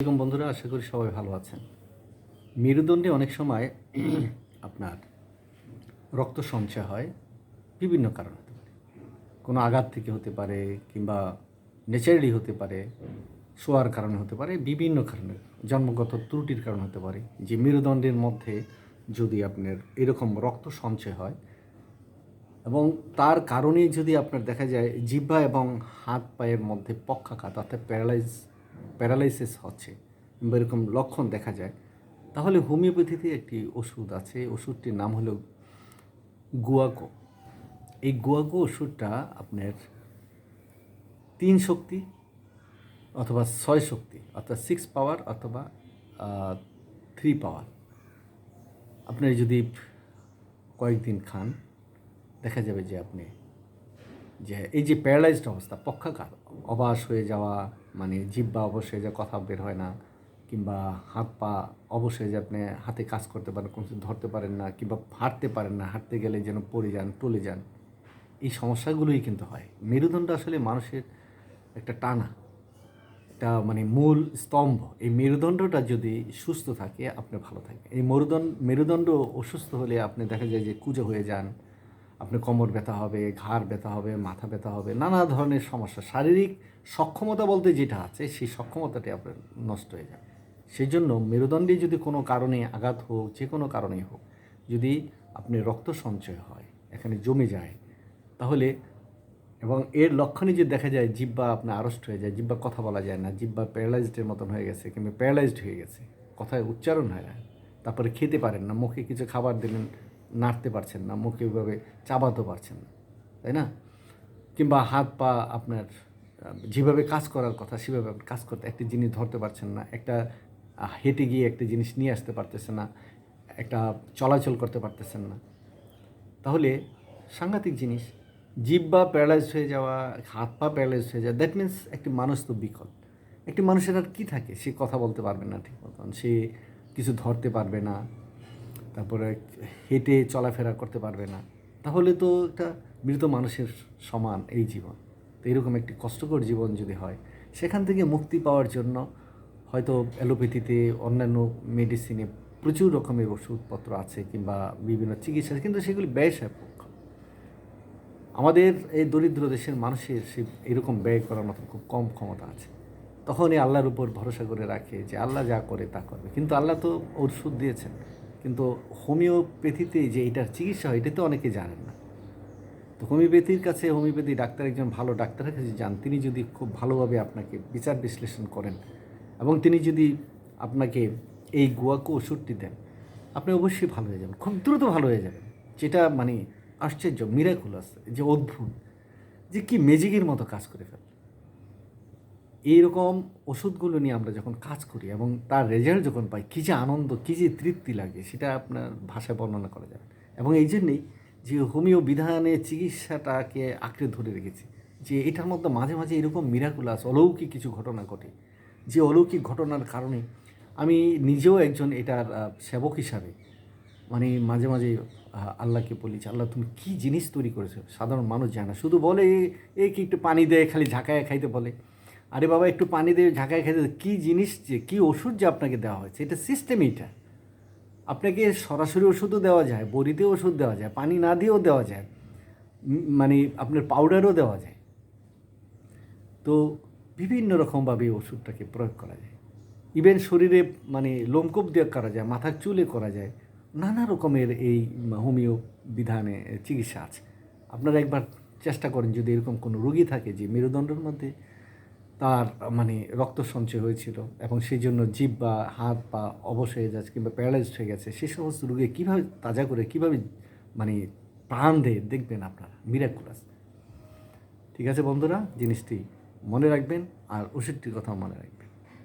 এরকম বন্ধুরা, আশা করি সবাই ভালো আছেন। মেরুদণ্ডে অনেক সময় আপনার রক্ত সঞ্চয় হয় বিভিন্ন কারণ। হতে পারে কোনো আঘাত থেকে হতে পারে কিংবা নেচারালি হতে পারে, শোয়ার কারণে হতে পারে, বিভিন্ন কারণে। জন্মগত ত্রুটির কারণে হতে পারে। যে মেরুদণ্ডের মধ্যে যদি আপনার এরকম রক্ত সঞ্চয় হয় এবং তার কারণে যদি আপনার দেখা যায় জিহ্বা এবং হাত পায়ের মধ্যে পক্ষাঘাত অর্থাৎ প্যারালাইজ প্যারালাইসিস হচ্ছে এরকম লক্ষণ দেখা যায়, তাহলে হোমিওপ্যাথিতে একটি ওষুধ আছে। ওষুধটির নাম হলো গুয়াগো এই গুয়াগো ওষুধটা আপনার তিন শক্তি অথবা ছয় শক্তি, অর্থাৎ সিক্স পাওয়ার অথবা থ্রি পাওয়ার আপনি যদি কয়েকদিন খান, দেখা যাবে যে আপনি, যে এই যে প্যারালাইজড অবস্থা, পক্ষাঘাত, অবাস হয়ে যাওয়া মানে জিব্বা অবশ্যই যে কথা বের হয় না, কিংবা হাত পা অবশ্যই যে আপনি হাতে কাজ করতে পারেন, কোনো কিছু ধরতে পারেন না, কিংবা হাঁটতে পারেন না, হাঁটতে গেলে যেন পড়ে যান, টলে যান, এই সমস্যাগুলোই কিন্তু হয়। মেরুদণ্ড আসলে মানুষের একটা টানা, একটা মানে মূল স্তম্ভ। এই মেরুদণ্ডটা যদি সুস্থ থাকে, আপনি ভালো থাকবেন। এই মেরুদণ্ড মেরুদণ্ড অসুস্থ হলে আপনি দেখা যায় যে কুজো হয়ে যান আপনি কোমর ব্যথা হবে, ঘাড় ব্যথা হবে, মাথা ব্যথা হবে, নানা ধরনের সমস্যা। শারীরিক সক্ষমতা বলতে যেটা আছে, সেই সক্ষমতাটি আপনার নষ্ট হয়ে যাবে সেই জন্য মেরুদণ্ডে যদি কোনো কারণে আঘাত হোক, যে কোনো কারণেই হোক, যদি আপনি রক্ত সঞ্চয় হয়, এখানে জমে যায়, তাহলে এবং এর লক্ষণে যে দেখা যায় জিব্বা আপনার আড়ষ্ট হয়ে যায় জিব্বা কথা বলা যায় না জিব্বা প্যারালাইজডের মতন হয়ে গেছে কিংবা প্যারালাইজড হয়ে গেছে, কথায় উচ্চারণ হয় না, তারপরে খেতে পারেন না, মুখে কিছু খাবার দিলেন নাড়তে পারছেন না, মুখে ওইভাবে চাবাতে পারছেন না, তাই না? কিংবা হাত পা আপনার যেভাবে কাজ করার কথা, সেভাবে আপনি কাজ করতে, একটি জিনিস ধরতে পারছেন না, একটা হেঁটে গিয়ে একটা জিনিস নিয়ে আসতে পারতেছেন না, একটা চলাচল করতে পারতেছেন না। তাহলে সাংঘাতিক জিনিস জিব্বা প্যারালাইজ হয়ে যাওয়া, হাত পা প্যারালাইজ হয়ে যাওয়া দ্যাট মিন্স একটি মানুষ তো বিকল একটি মানুষের আর কী থাকে? সে কথা বলতে পারবে না ঠিক মতন সে কিছু ধরতে পারবে না তারপরে হেঁটে চলাফেরা করতে পারবে না। তাহলে তো একটা মৃত মানুষের সমান এই জীবন। তো এরকম একটি কষ্টকর জীবন যদি হয় সেখান থেকে মুক্তি পাওয়ার জন্য হয়তো অ্যালোপ্যাথিতে অন্যান্য মেডিসিনে প্রচুর রকমের ওষুধপত্র আছে কিংবা বিভিন্ন চিকিৎসা আছে, কিন্তু সেগুলি ব্যয় সাপেক্ষ। আমাদের এই দরিদ্র দেশের মানুষের সে এরকম ব্যয় করার মতো খুব কম ক্ষমতা আছে। তখনই আল্লাহর উপর ভরসা করে রাখে যে আল্লাহ যা করে তা করবে। কিন্তু আল্লাহ তো ওষুধ দিয়েছেন। কিন্তু হোমিওপ্যাথিতে যে এটার চিকিৎসা হয় এটা তো অনেকে জানেন না। তো হোমিওপ্যাথির কাছে হোমিওপ্যাথি ডাক্তার একজন ভালো ডাক্তারের কাছে যান, তিনি যদি খুব ভালোভাবে আপনাকে বিচার বিশ্লেষণ করেন এবং তিনি যদি আপনাকে এই গোয়াকো ওষুধটি দেন, আপনি অবশ্যই ভালো হয়ে যাবেন, খুব দ্রুত ভালো হয়ে যাবেন। যেটা মানে আশ্চর্য মিরাকুলাস যে অদ্ভুত, যে কি ম্যাজিকের মতো কাজ করে ফেলে এইরকম ওষুধগুলো নিয়ে আমরা যখন কাজ করি এবং তার রেজাল্ট যখন পাই, কী যে আনন্দ, কী যে তৃপ্তি লাগে, সেটা আপনার ভাষায় বর্ণনা করা যাবে এবং এই জন্যেই যে হোমিও বিধানে চিকিৎসাটাকে আঁকড়ে ধরে রেখেছি, যে এটার মধ্যে মাঝে মাঝে এরকম মিরাকুলাস অলৌকিক কিছু ঘটনা ঘটে। যে অলৌকিক ঘটনার কারণে আমি নিজেও একজন এটার সেবক হিসাবে মানে মাঝে মাঝে আল্লাহকে বলি যে, আল্লাহ, তুমি কী জিনিস তৈরি করেছ? সাধারণ মানুষ জানে শুধু বলে, "এ- এ, কি একটু পানি দেয় খালি ঝাঁকায় খাইতে বলে। আরে বাবা, একটু পানি দিয়ে ঝাঁকায় খেতে কী জিনিস যে, কী ওষুধ যে আপনাকে দেওয়া হয়েছে? এটা সিস্টেম এইটা আপনাকে সরাসরি ওষুধও দেওয়া যায় বড়িতে ওষুধ দেওয়া যায়, পানি না দিয়েও দেওয়া যায় মানে আপনার পাউডারও দেওয়া যায়। তো বিভিন্ন রকমভাবে ওষুধটাকে প্রয়োগ করা যায়। ইভেন শরীরে মানে লোমকূপ দিয়ে করা যায়, মাথার চুলে করা যায়, নানা রকমের এই হোমিও বিধানে চিকিৎসা আছে। আপনারা একবার চেষ্টা করেন, যদি এরকম কোনো রোগী থাকে যে মেরুদণ্ডের মধ্যে তার মানে রক্ত সঞ্চয় হয়েছিল এবং সেই জন্য জীব বা হাত পা অবশ হয়ে যাচ্ছে কিংবা প্যারালাইজড হয়ে গেছে, সে সমস্ত রোগে কীভাবে তাজা করে, কীভাবে মানে প্রাণ দেয়, দেখবেন আপনারা মিরাকুলাস ঠিক আছে বন্ধুরা, জিনিসটি মনে রাখবেন আর ওষুধটির কথাও মনে রাখবেন।